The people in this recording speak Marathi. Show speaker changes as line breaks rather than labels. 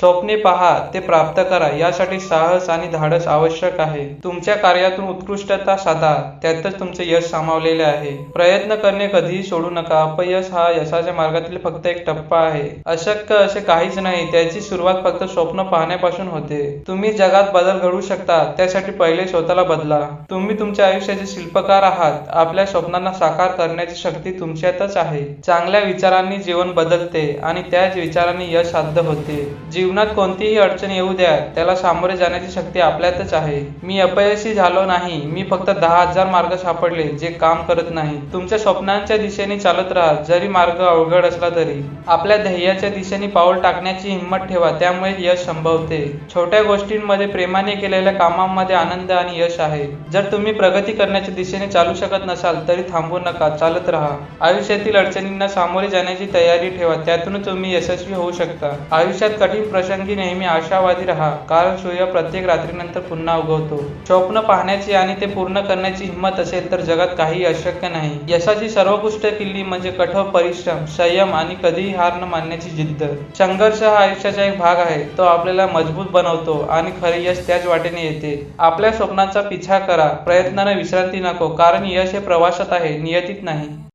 स्वप्ने पहा ते प्राप्त करा. यासाठी साहस आणि धाडस आवश्यक आहे. तुमच्या कार्यातून उत्कृष्टता साधा त्यातच तुमचे यश सामावलेले आहे. प्रयत्न करणे कधीही सोडू नका. अपयश हा यशाच्या मार्गातील फक्त एक टप्पा आहे. अशक्य असे काहीच नाही. त्याची सुरुवात फक्त स्वप्न पाहण्यापासून होते. तुम्ही जगात बदल घडू शकता. त्यासाठी पहिले स्वतःला बदला. तुम्ही तुमच्या आयुष्याचे शिल्पकार आहात. आपल्या स्वप्नांना साकार करण्याची शक्ती तुमच्यातच आहे. चांगल्या विचारांनी जीवन बदलते आणि त्याच विचारांनी यश साध्य होते. जीवनात कोणतीही अडचण येऊ द्या त्याला सामोरे जाण्याची शक्ती आपल्यातच आहे. मी अपयशी झालो नाही मी फक्त दहा हजार मार्ग सापडले जे काम करत नाही. तुमच्या स्वप्नांच्या दिशेने चालत राहा जरी मार्ग अवघड असला तरी. आपल्या ध्येयाच्या दिशेने पाऊल टाकण्याची हिंमत ठेवा त्यामुळे यश संभवते. छोट्या गोष्टींमध्ये प्रेमाने केलेल्या कामांमध्ये आनंद आणि यश आहे. जर तुम्ही प्रगती करण्याच्या दिशेने चालू शकत नसाल तरी थांबू नका चालत राहा. आयुष्यातील अडचणींना सामोरे जाण्याची तयारी ठेवा त्यातून तुम्ही यशस्वी होऊ शकता. आयुष्यात कठीण प्रसंगी नेहमी आशावादी राहा कारण सूर्य प्रत्येक रात्रीनंतर पुन्हा उगवतो. स्वप्न पाहण्याची आणि ते पूर्ण करण्याची हिंमत असेल तर जगात काही अशक्य नाही. यशाची सर्वोत्कृष्ट किल्ली म्हणजे कठोर परिश्रम संयम आणि कधीही हार न मानण्याची जिद्द. संघर्ष हा आयुष्याचा एक भाग आहे. तो आपल्याला मजबूत बनवतो आणि खरे यश त्याच वाटेने येते. आपल्या स्वप्नांचा पिछा करा प्रयत्नाने विश्रांती नको कारण यश हे प्रवासात आहे नियतीत नाही.